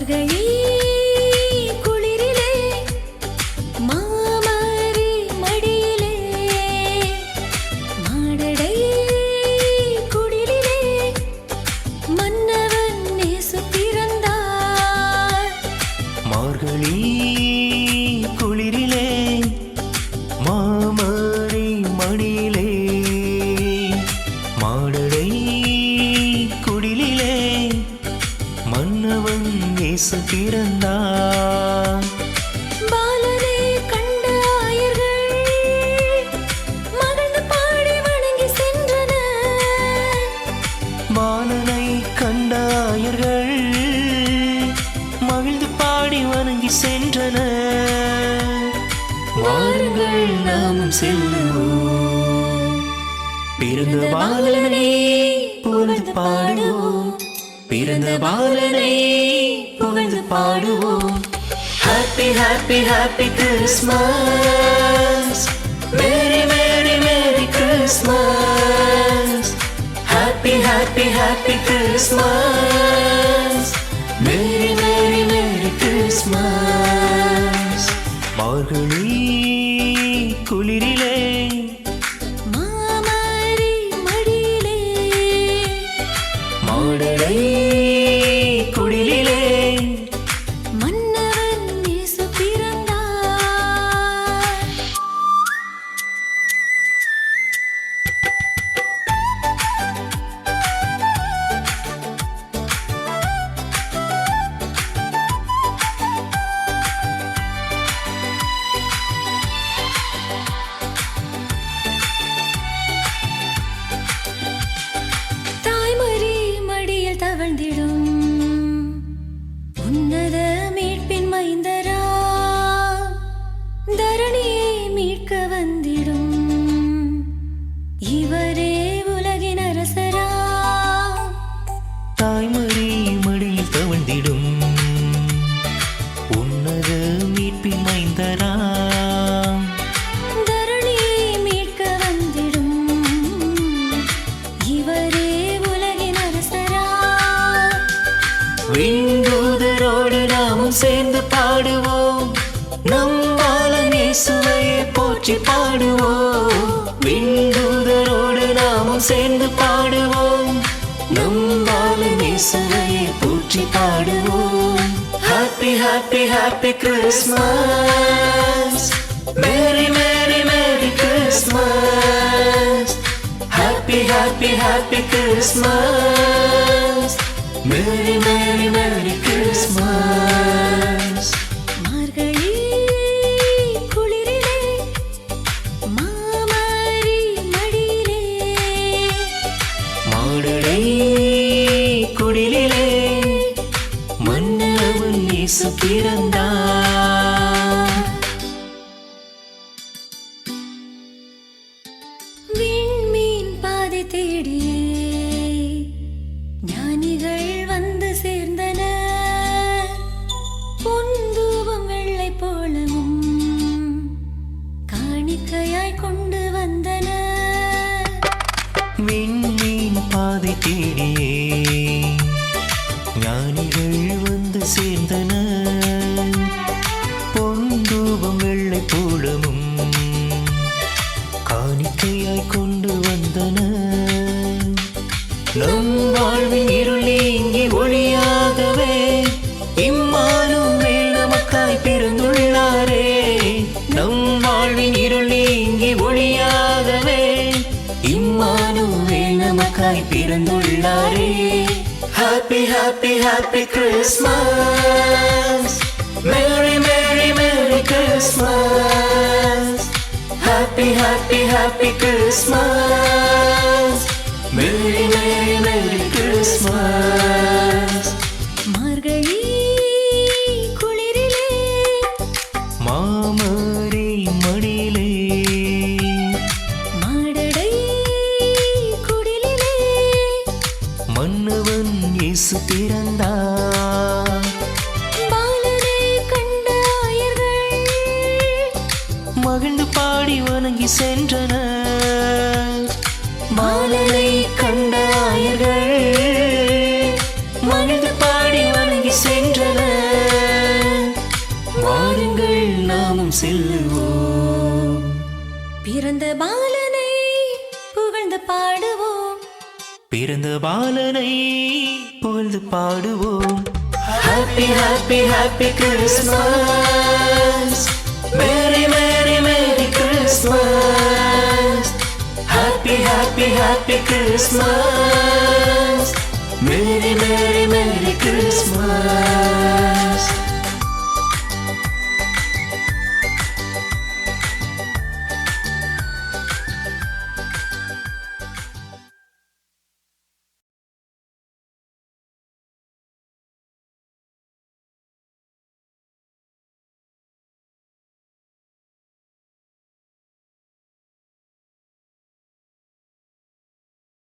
மார்கழி பாடி வணங்கி சென்றன. வாருங்கள் நாமும் செல்லுவோம். பிறந்த பாலனை புகழ்ந்து பாடுவோம். பிறந்த பாலனை புகழ்ந்து பாடுவோம். Happy happy happy Christmas merry merry merry Christmas happy happy happy Christmas merry Christmas Margazhi குளிரிலே. மாமரி மடியிலே. மாடலை தாய்மறி மடியில் தவழ்ந்திடும் உன்னத மீட்பின் மைந்தரா விண்டூதரோடு நாமும் சேர்ந்து பாடுவோம். நம் பாலனேசுவையே போற்றி பாடுவோம். விண்டூதரோடு நாமும் சேர்ந்து பாலனேசுவையே போற்றி பாடுவோம் happy happy happy Christmas merry merry merry Christmas happy happy happy Christmas merry merry merry Christmas இயேசு பிறந்தார் விண்மீன் பாதை தேடியே ஞானிகள் வந்து சேர்ந்தன. பொந்தூபம் வெள்ளை போலவும் காணிக்கையாய் கொண்டு வந்தன. விண்மீன் பாதை தேடியே. ஞானிகள் வந்து சேர்ந்தன. பொந்தூபம் காணிக்கையாய் கொண்டு வந்தன. நம் வாழ்வின் இருளே இங்கே ஒளியாகவே இம்மானும் மேல் நமக்காய் பிறந்துள்ளாரே. நம் வாழ்வின் இருளே இங்கே ஒளியாகவே இம்மானும் மேல் நமக்காய் பிறந்துள்ளாரே. Happy happy happy Christmas happy happy Christmas merry merry merry Christmas Margazhi குளிரிலே மாமரி மடியிலே. மாடடை குடிலிலே மன்னவன் இயேசு பிறந்தார். வணங்கி சென்றனர் பாலனை கண்ட ஆயர்கள் மகிழ்ந்து பாடி வணங்கி சென்றனர் வாருங்கள் நாமும் செல்லுவோம். பிறந்த பாலனை புகழ்ந்து பாடுவோம். பிறந்த பாலனை புகழ்ந்து பாடுவோம். Happy happy happy Christmas happy happy Christmas merry merry merry Christmas